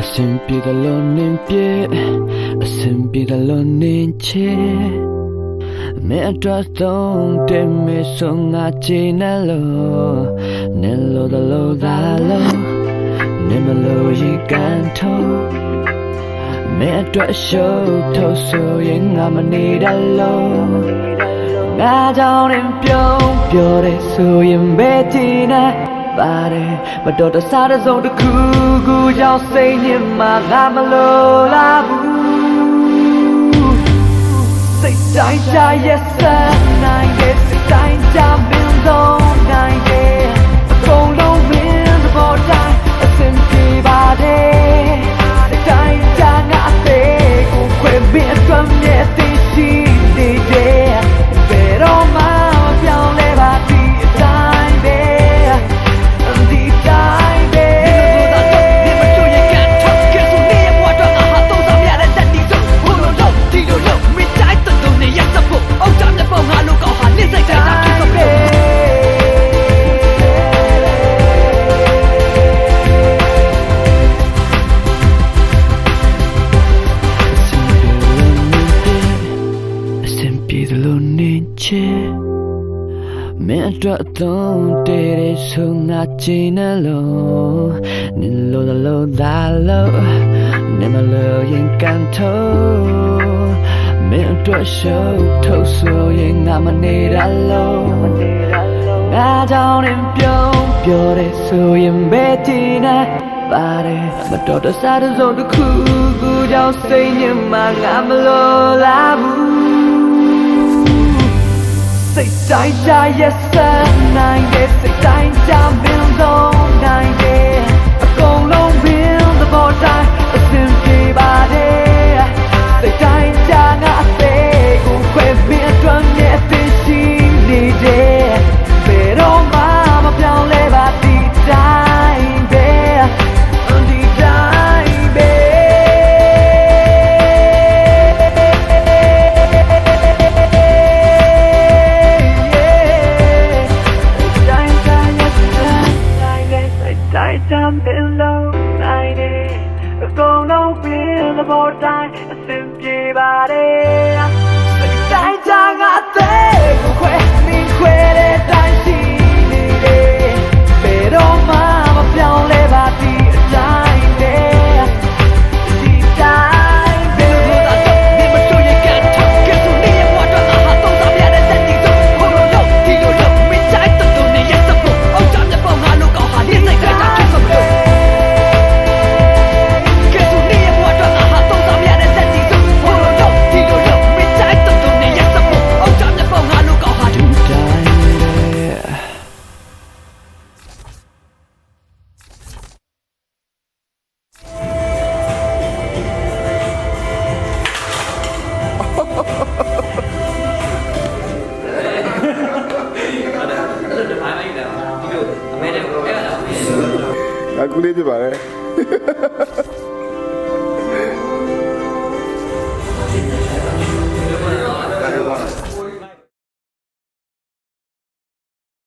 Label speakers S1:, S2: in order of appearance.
S1: အစင်ပြေတယ်လို့နင်းပြေအစင်ပြေတယ်လို့နင်းချေမဲအတွက်ဆုံးတယ်မေဆုံးငါချင်တယ်လို့နေလို့တယ်လို့ဒါလို့နေမလို့ရေကန်ထုတ်မဲအတွက်ရှုပ်ထုတ်ဆိုရင်ငါမနေတယ်လို့ငါကြောင့်ရင်ပြုံးပြောတယ်ဆိုရင်ဘယ်တည်နေ ပါတယ်မတော်တဆတဲ့ဆုံးတစ်ခုခုကြောင့်စိတ်ညစ်မှငါမလို့လာဘူးစိတ်တိုင်းကြရဲ့စနိုင်ရဲ့စိတ် မင်းအတွက်အသုံးတည်တဲ့ဆိုငါချင်တယ်လို့နင်လို့လို့ဒါလို့နေမလို့ရင်ကန်တော့မင်းအတွက်ရှုပ်ထုတ်ဆိုရင်ငါမနေရလို့ငါကြောင့်ရင်ပြုံးပြောတဲ့ဆိုရင်ဘယ်တည်နေပါတယ်မတော်တဆတဲ့ဆုံးတစ်ခုခုကြောင့်စိတ်ညစ်မှငါမလို့လာဘူး စိတ်တိုင်းကြရဲ့စနိုင်ရဲ့စိတ်တိုင်းကြမင်းဆုံးနိုင်ရဲ့အကုန်လုံးဘင်းသဘောတိုင်းအစင်ပြေပါတယ်စိတ်တိုင်းကြငါ တိုင်းတိုင်းပင်လုံးတိုင်းရဲ့အကုန်လုံးပင်သဘောတိုင်းအစင်ပြေပါတယ်စိတ်တိုင်းကြငါတဲ့ကိုခွဲမင်းခွဲတဲ့
S2: အခုလေးပြပါတယ်